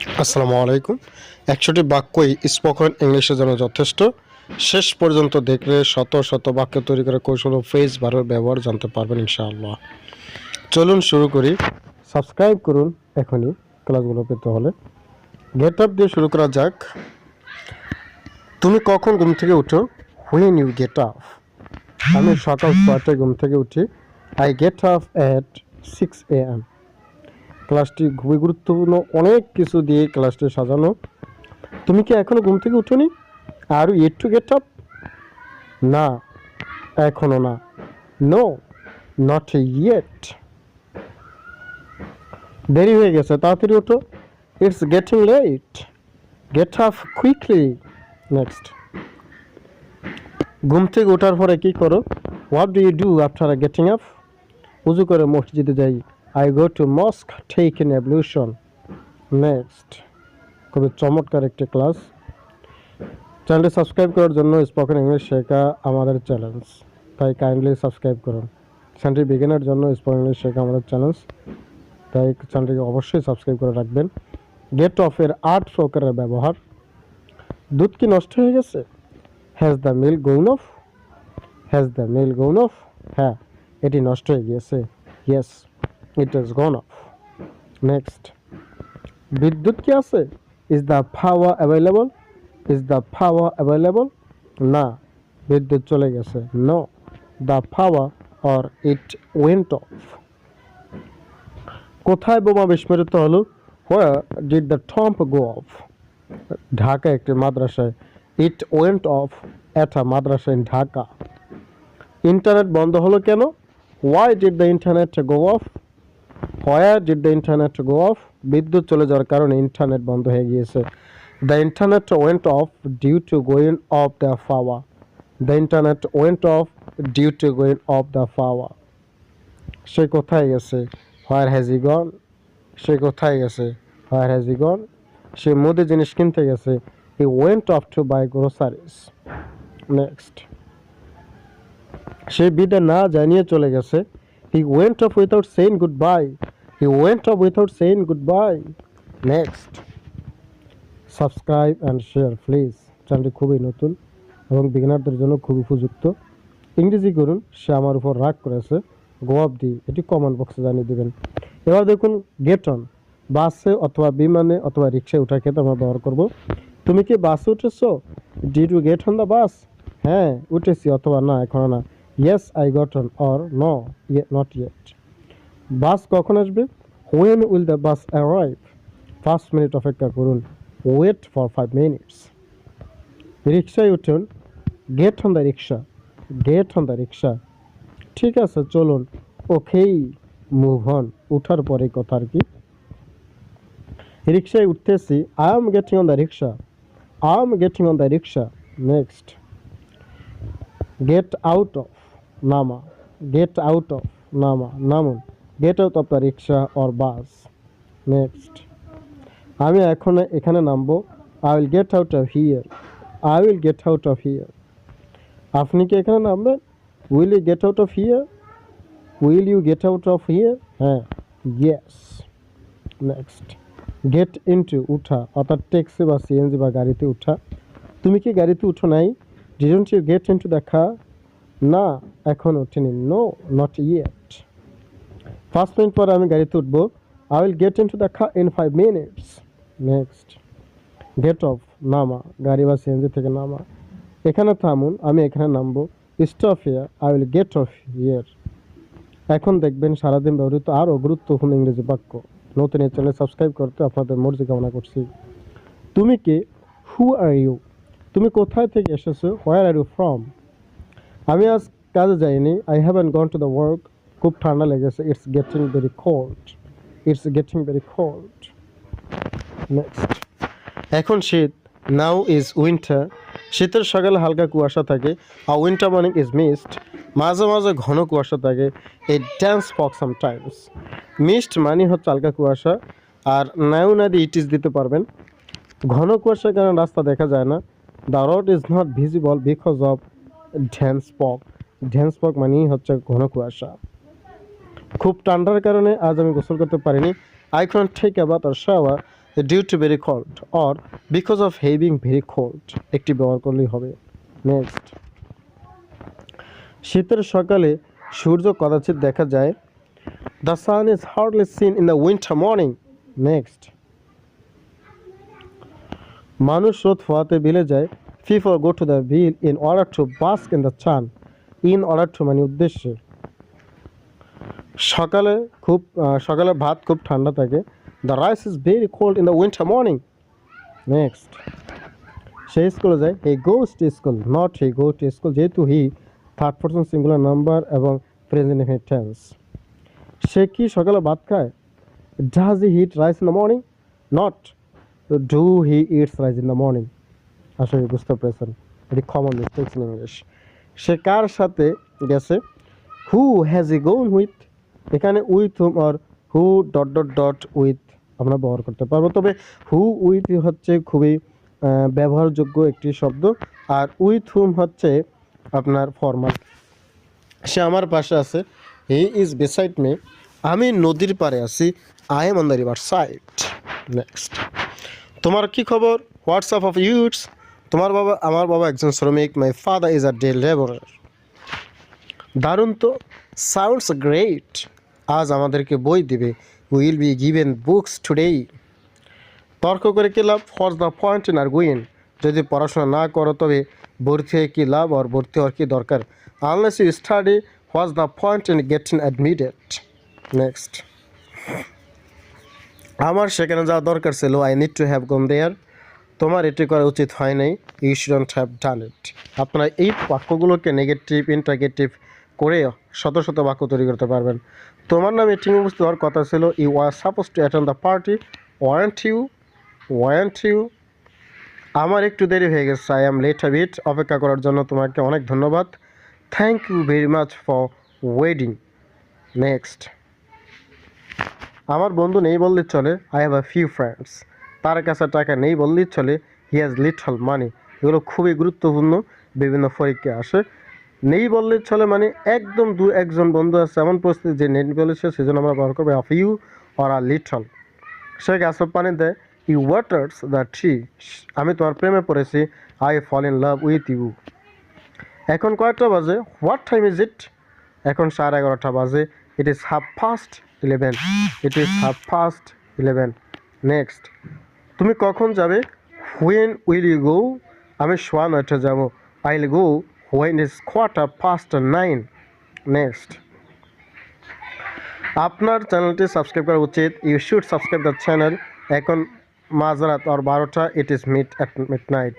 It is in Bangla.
আসসালামু আলাইকুম। একশোটি বাক্যই স্পোকেন ইংলিশের জন্য যথেষ্ট। শেষ পর্যন্ত দেখলে শত শত বাক্য তৈরি করে কৌশল ও ফ্রেজ বারের ব্যবহার জানতে পারবেন ইনশাআল্লাহ। চলুন শুরু করি। সাবস্ক্রাইব করুন এখনই ক্লাসগুলো পেতে হলে। গেট আপ দিয়ে শুরু করা যাক। তুমি কখন ঘুম থেকে উঠো? হুইন ইউ গেট আপ আমি সকাল ছয়টায় ঘুম থেকে উঠি। I get up at six A M ক্লাসটি খুবই গুরুত্বপূর্ণ, অনেক কিছু দিয়ে ক্লাসটি সাজানো। তুমি কি এখনও ঘুম থেকে উঠোনি? আর ইট টু গেট আপ না, এখনও না। নো নট ইয়েট দেরি হয়ে গেছে, তাড়াতাড়ি ওঠো। It's getting late get up quickly next ঘুম থেকে ওঠার পরে কি করো? What do you do after getting up উজু করে মসজিদে যাই। I go to mosque take in ablution next খুবই চমৎকার একটি ক্লাস চ্যানেলটি সাবস্ক্রাইব করার জন্য স্পোকেন ইংলিশ শেখা আমাদের চ্যালেঞ্জ তাই কাইন্ডলি সাবস্ক্রাইব করুন। চ্যানেলটি বিগিনার জন্য স্পোকেন ইংলিশ শেখা আমাদের চ্যালেঞ্জ তাই চ্যানেলটিকে অবশ্যই সাবস্ক্রাইব করে রাখবেন। গেট অফের আট প্রকারের ব্যবহার। দুধ কি নষ্ট হয়ে গেছে? Has the meal gone off has the meal gone off হ্যাঁ এটি নষ্ট হয়ে গিয়েছে। Yes it is gone off next বিদ্যুৎ কি আছে? Is the power available is the power available না। বিদ্যুৎ চলে গেছে। No the power or it went off কোথায় বোমা বিস্ফোরিত হলো? Where did the bomb go off Dhaka একটি মাদ্রাসায়। It went off at a madrasa in Dhaka internet বন্ধ হলো কেন? Why did the internet go off where did the internet go off বিদ্যুৎ চলে যাওয়ার কারণে ইন্টারনেট বন্ধ হয়ে গিয়েছে। The internet went off due to going off the power the internet went off due to going off the power সে কোথায় গেছে? হোয়ার হ্যাজ ই গন সে কোথায় গেছে? হোয়ার হ্যাজ ই গন সে মুদি জিনিস কিনতে গেছে। He went off to buy groceries next সে বিদায় না জানিয়ে চলে গেছে। Off without saying good bye he went off without saying good bye next subscribe and share please চ্যানেলটি খুবই নতুন এবং বিগিনারদের জন্য খুব উপযুক্ত। ইংরেজি করুন, সে আমার উপর রাগ করেছে। গোয়াব দি এটি কমেন্ট বক্সে জানিয়ে দেবেন। এবার দেখুন গেট অন বাসে অথবা বিমানে অথবা রিক্সায় ওঠার ক্ষেত্রে আমরা ব্যবহার করব। তুমি কি বাসে উঠেছো? D to get on the bus হ্যাঁ উঠেছি অথবা না, এখনও না। Yes I got on or no not yet bus কখন আসবে? When will the bus arrive পাঁচ মিনিট অপেক্ষা করুন। ওয়েট ফর ফাইভ মিনিটস রিক্সায় উঠুন get on the rickshaw get on the rickshaw ঠিক আছে, চলুন। ওকেই মুভ অন উঠার পরে কথা আর কি। রিক্সায় উঠতেছি। I am getting on the rickshaw I am getting on the rickshaw next get out of নামা। গেট আউট অফ নামা। নামুন। Get out of the rickshaw or bus next আমি এখন এখানে নামবো। I will get out of here I will get out of here আপনি কি এখানে নামবেন? Will you get out of here will you get out of here হ্যাঁ। ইয়েস নেক্সট গেট ইনটু উঠা। অর্থাৎ ট্যাক্সি বা সিএনজি বা গাড়িতে উঠা। তুমি কি গাড়িতে উঠো নাই? ডিডন্ট ইউ গেট ইনটু দেখা না, এখন উঠিনি নো নট ইয়েট পাঁচ মিনিট পরে আমি গাড়িতে উঠবো। আই উইল গেট ইনটু দেখা in five minutes next get off নামা, গাড়ি বা সিএনজি থেকে নামা। এখানে থামুন, আমি এখানে নামবো। Stop here I will get off here এখন দেখবেন সারাদিন ব্যবহৃত আরও গুরুত্বপূর্ণ ইংরেজি বাক্য। নতুন এই চ্যানেল সাবস্ক্রাইব করতে আপনাদের মর্জি কামনা করছি। তুমি কে? হু আর ইউ তুমি কোথায় থেকে এসেছ? হোয়ার আর ইউ ফ্রম আমি আজ কাজে যাইনি। I have haven't gone to the work খুব ঠান্ডা লেগেছে। It's getting very cold it's getting very cold next এখন শীত। নাও ইজ উইন্টার শীতের সকালে হালকা কুয়াশা থাকে। আর উইন্টার মর্নিং ইজ মিস্ট মাঝে মাঝে ঘন কুয়াশা থাকে। এই ড্যান্স ফক সামটাইমস মিস্ট মানে হচ্ছে হালকা কুয়াশা। আর নাও নাদি ইট ইজ দিতে পারবেন, ঘন কুয়াশার কারণে রাস্তা দেখা যায় না। The road is not visible because of dense fog. Dense fog মানেই হচ্ছে ঘন কুয়াশা। খুব ঠান্ডার কারণে আজ আমি গোসল করতে পারিনি। I can take about or shower due to very cold or because of having very cold একটি ব্যবহার করলেই হবে। নেক্সট শীতের সকালে সূর্য কদাচিৎ দেখা যায়। The sun is hardly seen in the winter morning next মানুষ রোদ ফোয়াতে বিলে যায়। People go to the field in order to bask in the sun in order to মানে উদ্দেশ্যে। সকালে খুব সকালে ভাত খুব ঠান্ডা থাকে। The rice is very cold in the winter morning next সে স্কুলে যায়। He goes to school not he go to school যেহেতু he third person singular number এবং প্রেজেন্ট টেন্স সে কি সকালে ভাত খায়? Does he eat rice in the morning not do he eats rice in the morning আসলে বুঝতে পেরেছেন। এটি কমন মিস্টেক্স ইন ইংলিশ সে কার সাথে গেছে? Who has he gone with এখানে with whom R who dot dot dot with আমরা ব্যবহার করতে পারব। তবে হু উইথ হচ্ছে খুবই ব্যবহারযোগ্য একটি শব্দ। আর উইথ হুম হচ্ছে আপনার ফর্মাল সে আমার পাশে আছে। হি ইজ বিসাইড মি আমি নদীর পাড়ে আছি। I am on the river side next তোমার কি খবর? হোয়াটসঅ্যাপ অফ ইউটস তোমার বাবা, আমার বাবা একজন শ্রমিক my father is a day labourer দারুণ তো? সাউন্ডস গ্রেট আজ আমাদেরকে বই দিবে। Will be given books today তর্ক করে কি লাভ? For the point in arguing যদি পড়াশোনা না করো তবে ভর্তি হয়ে কী লাভ আর ভর্তি হওয়ার কী দরকার? Unless you study what's the point in getting admitted next আমার সেখানে যাওয়া দরকার ছিল। I need to have gone there তোমার এটি করা উচিত হয় নাই you shouldn't have done it আপনারা এই বাক্যগুলোকে নেগেটিভ ইন্টারগেটিভ করে শত শত বাক্য তৈরি করতে পারবেন। তোমার নামে মিটিং উপস্থিত হওয়ার কথা ছিল you are suppose to attend the party weren't you weren't you আমার একটু দেরি হয়ে গেছে I am late have it অপেক্ষা করার জন্য তোমাকে অনেক ধন্যবাদ। Thank you very much for waiting next আমার বন্ধু নেই বললে চলে I have a few friends তার কাছে টাকা নেই বললেই চলে। হি হ্যাজ লিটল মানি এগুলো খুবই গুরুত্বপূর্ণ। বিভিন্ন পরীক্ষা আসে। নেই বললে চলে মানে একদম দু একজন বন্ধু আছে, এমন পরিস্থিতি যে নেট বলেছে সেজন্য আমরা ব্যবহার করব a few or a little সে গাছের পানি দেয়। ই ওয়াটার্স দ্য ট্রি আমি তোমার প্রেমে পড়েছি। I fall in love with you এখন কয়েকটা বাজে? হোয়াট টাইম ইজ ইট এখন সাড়ে এগারোটা বাজে। It is half past eleven it is half past eleven next তুমি কখন যাবে? হুয়েন উইল ইউ গো আমি সোয়া নয়টা যাব। I will go when is quarter past nine next আপনার চ্যানেলটি সাবস্ক্রাইব করা উচিত। You should subscribe the channel এখন মাঝরাত আর বারোটা it is mid at midnight